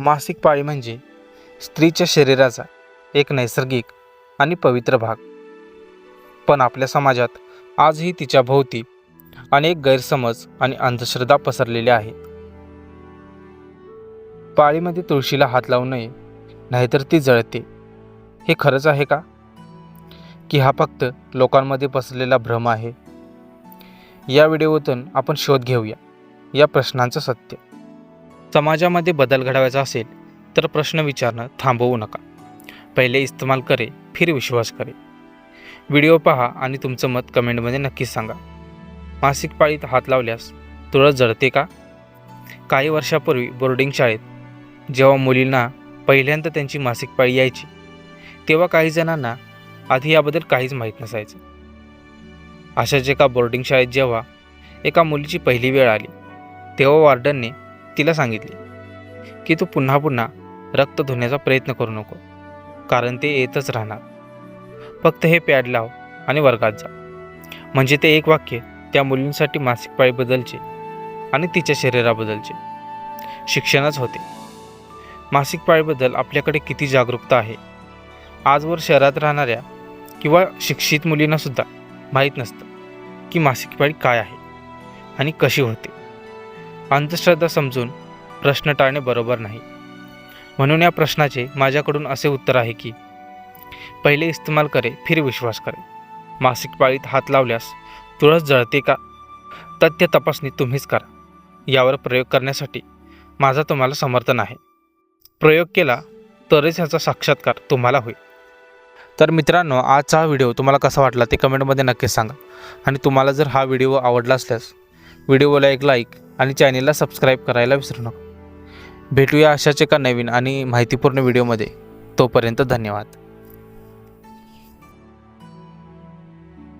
मासिक पाळी म्हणजे स्त्रीच्या शरीराचा एक नैसर्गिक आणि पवित्र भाग. पण आपल्या समाजात आजही तिच्या भोवती अनेक गैरसमज आणि अंधश्रद्धा पसरलेल्या आहेत. पाळीमध्ये तुळशीला हात लावू नये नाहीतर ती जळते. हे खरंच आहे का? की हा फक्त लोकांमध्ये पसरलेला भ्रम आहे? या व्हिडिओतून आपण शोध घेऊया या प्रश्नांचं सत्य. समाजामध्ये बदल घडवायचा असेल तर प्रश्न विचारणं थांबवू नका. पहिले इस्तेमाल करे फिर विश्वास करे. व्हिडिओ पहा आणि तुमचं मत कमेंटमध्ये नक्कीच सांगा. मासिक पाळीत हात लावल्यास तुळस जळते का? काही वर्षापूर्वी बोर्डिंग शाळेत जेव्हा मुलींना पहिल्यांदा त्यांची मासिक पाळी यायची तेव्हा काही जणांना आधी याबद्दल काहीच माहीत नसायचं. अशाच एका बोर्डिंग शाळेत जेव्हा एका मुलीची पहिली वेळ आली तेव्हा वॉर्डनने तिला सांगितले की तू पुन्हा पुन्हा रक्त धुण्याचा प्रयत्न करू नको कारण ते येतच राहणार. फक्त हे पॅड लाव आणि वर्गात जा. म्हणजे ते एक वाक्य त्या मुलींसाठी मासिक पाळी बदलचे आणि तिच्या शरीराबद्दलचे. शिक्षणच होते. मासिक पाळीबद्दल आपल्याकडे किती जागरूकता आहे? आजवर शहरात राहणाऱ्या किंवा शिक्षित मुलींनासुद्धा माहीत नसतं की मासिक पाळी काय आहे आणि कशी होते. अंधश्रद्धा समजून प्रश्न टाळणे बरोबर नाही. म्हणून या प्रश्नाचे माझ्याकडून असे उत्तर आहे की पहिले इस्तेमाल करे फिर विश्वास करे. मासिक पाळीत हात लावल्यास तुळस जळते का? तथ्य तपासणी तुम्हीच करा. यावर प्रयोग करण्यासाठी माझा तुम्हाला समर्थन आहे. प्रयोग केला तरच ह्याचा साक्षात्कार तुम्हाला होईल. तर मित्रांनो आजचा हा व्हिडिओ तुम्हाला कसा वाटला ते कमेंटमध्ये नक्कीच सांगा. आणि तुम्हाला जर हा व्हिडिओ आवडला असल्यास व्हिडिओला एक लाईक आणि चॅनेलला सबस्क्राईब करायला विसरू नका. भेटूया अशाच एका नवीन आणि माहितीपूर्ण व्हिडिओमध्ये. तोपर्यंत धन्यवाद.